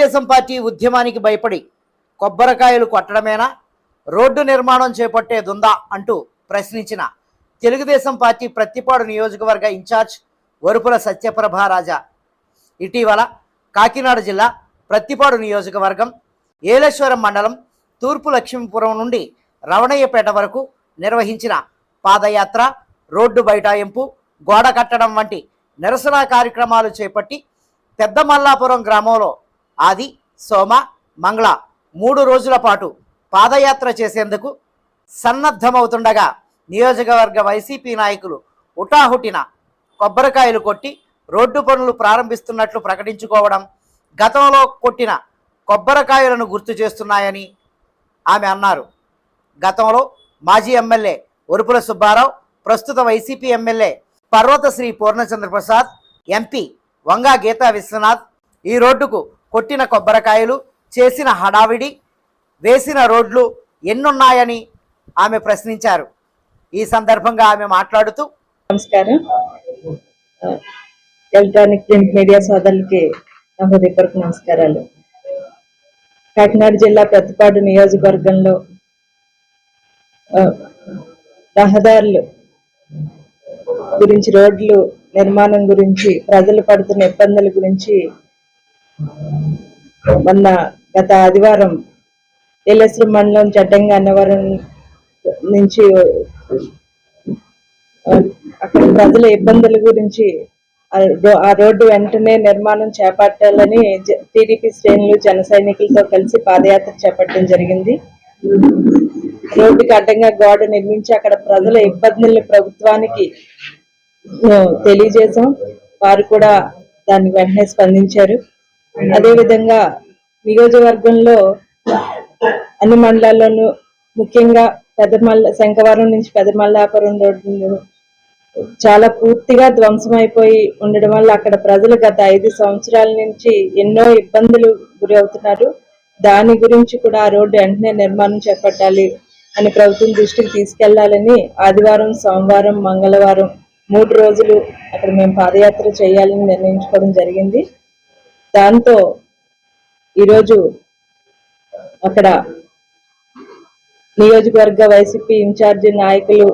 Telugu Desam party ఉద్యమానికి భయపడి కొబ్బరికాయలు కొట్టడమేనా? రోడ్డు నిర్మాణం చేపట్టేదుందా అంటూ ప్రశ్నించిన తెలుగుదేశం పార్టీ ప్రత్తిపాడు నియోజకవర్గ ఇన్ఛార్జ్ వరుపుల సత్యప్రభారాజా ఇటీవల కాకినాడ జిల్లా ప్రత్తిపాడు నియోజకవర్గం ఏలేశ్వరం మండలం తూర్పు లక్ష్మీపురం నుండి రవణయ్యపేట వరకు నిర్వహించిన పాదయాత్ర రోడ్డు బైఠాయింపు గోడ కట్టడం వంటి నిరసన కార్యక్రమాలు చేపట్టి పెద్దమల్లాపురం గ్రామంలో ఆది సోమ మంగళ మూడు రోజుల పాటు పాదయాత్ర చేసేందుకు సన్నద్ధమవుతుండగా నియోజకవర్గ వైసీపీ నాయకులు ఉటాహుటిన కొబ్బరికాయలు కొట్టి రోడ్డు పనులు ప్రారంభిస్తున్నట్లు ప్రకటించుకోవడం గతంలో కొట్టిన కొబ్బరికాయలను గుర్తు చేస్తున్నాయని ఆమె అన్నారు. గతంలో మాజీ ఎమ్మెల్యే ఒరుపుల సుబ్బారావు ప్రస్తుత YCP MLA Parvathasri Purnachandraprasad MP Vanga Geetha Viswanath ఈ రోడ్డుకు కొట్టిన కొబ్బరికాయలు చేసిన హడావిడి వేసిన రోడ్లు ఎన్నున్నాయని ఆమె ప్రశ్నించారు. ఈ సందర్భంగా ఆమె మాట్లాడుతూ నమస్కారం. ఎలక్ట్రానిక్ ప్రింట్ మీడియా సోదరులకి నా హృదయపూర్వక నమస్కారాలు. కాకినాడ జిల్లా ప్రతిపాడు నియోజకవర్గంలో రహదారులు గురించి రోడ్లు నిర్మాణం గురించి ప్రజలు పడుతున్న ఇబ్బందుల గురించి మొన్న గత ఆదివారం ఏలేశ్వరం మండలం చట్టంగా అన్నవరం నుంచి అక్కడ ప్రజల ఇబ్బందుల గురించి ఆ రోడ్డు వెంటనే నిర్మాణం చేపట్టాలని టీడీపీ శ్రేణులు జన సైనికులతో కలిసి పాదయాత్ర చేపట్టడం జరిగింది. రోడ్డుకి అడ్డంగా గోడ నిర్మించి అక్కడ ప్రజల ఇబ్బందుల్ని ప్రభుత్వానికి తెలియజేశాం. వారు కూడా దాన్ని వెంటనే స్పందించారు. అదేవిధంగా నియోజకవర్గంలో అన్ని మండలాల్లోనూ ముఖ్యంగా పెద్దమల్ల శంకవరం నుంచి పెద్దమల్లాపురం రోడ్డు చాలా పూర్తిగా ధ్వంసం అయిపోయి ఉండడం వల్ల అక్కడ ప్రజలు గత ఐదు సంవత్సరాల నుంచి ఎన్నో ఇబ్బందులు గురి అవుతున్నారు. దాని గురించి కూడా ఆ రోడ్డు వెంటనే నిర్మాణం చేపట్టాలి అని ప్రభుత్వం దృష్టికి తీసుకెళ్ళాలని ఆదివారం సోమవారం మంగళవారం మూడు రోజులు అక్కడ మేము పాదయాత్ర చేయాలని నిర్ణయించుకోవడం జరిగింది. దాంతో ఈరోజు అక్కడ నియోజకవర్గ వైసీపీ ఇన్ఛార్జి నాయకులు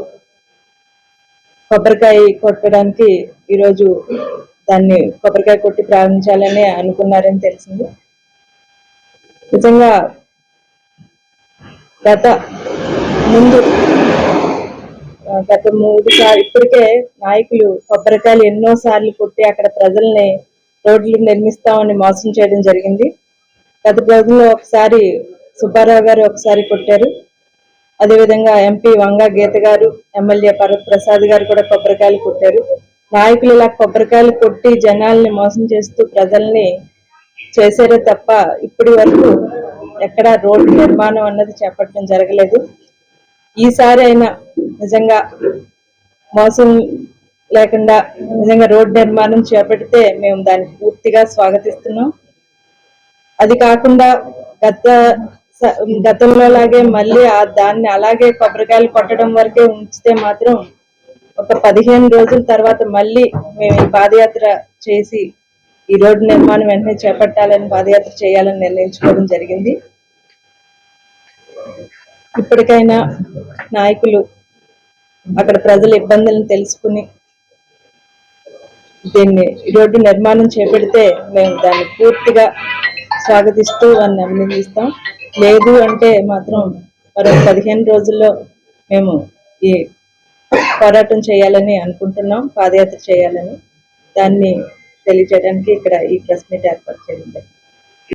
కొబ్బరికాయ కొట్టడానికి ఈరోజు దాన్ని కొబ్బరికాయ కొట్టి ప్రారంభించాలని అనుకున్నారని తెలిసింది. నిజంగా గత ముందు గత మూడు సార్లు ఇప్పటికే నాయకులు కొబ్బరికాయలు ఎన్నో సార్లు కొట్టి అక్కడ ప్రజల్ని రోడ్లు నిర్మిస్తామని మోసం చేయడం జరిగింది. గత రోజుల్లో ఒకసారి సుబ్బారావు గారు ఒకసారి కొట్టారు. అదేవిధంగా ఎంపీ వంగా గీత గారు ఎమ్మెల్యే పర్వత్ ప్రసాద్ గారు కూడా కొబ్బరికాయలు కొట్టారు. నాయకులు ఇలా కొబ్బరికాయలు కొట్టి జనాల్ని మోసం చేస్తూ ప్రజల్ని చేశారే తప్ప ఇప్పటి వరకు ఎక్కడ రోడ్డు నిర్మాణం అన్నది చేపట్టడం జరగలేదు. ఈసారి అయినా నిజంగా మోసం లేకుండా నిజంగా రోడ్డు నిర్మాణం చేపడితే మేము దాన్ని పూర్తిగా స్వాగతిస్తున్నాం. అది కాకుండా గత గతంలో లాగే మళ్ళీ ఆ దాన్ని అలాగే కొబ్బరికాయలు కొట్టడం వరకే ఉంచితే మాత్రం ఒక పదిహేను రోజుల తర్వాత మళ్ళీ మేము ఈ పాదయాత్ర చేసి ఈ రోడ్డు నిర్మాణం వెంటనే చేపట్టాలని పాదయాత్ర చేయాలని నిర్ణయించుకోవడం జరిగింది. ఇప్పటికైనా నాయకులు అక్కడ ప్రజల ఇబ్బందులను తెలుసుకుని దీన్ని రోడ్డు నిర్మాణం చేపడితే మేము దాన్ని పూర్తిగా స్వాగతిస్తూ వారిని అభినందిస్తాం. లేదు అంటే మాత్రం మరో పదిహేను రోజుల్లో మేము ఈ పోరాటం చేయాలని అనుకుంటున్నాం పాదయాత్ర చేయాలని. దాన్ని తెలియజేయడానికి ఇక్కడ ఈ ప్రెస్ మీట్ ఏర్పాటు చేయడం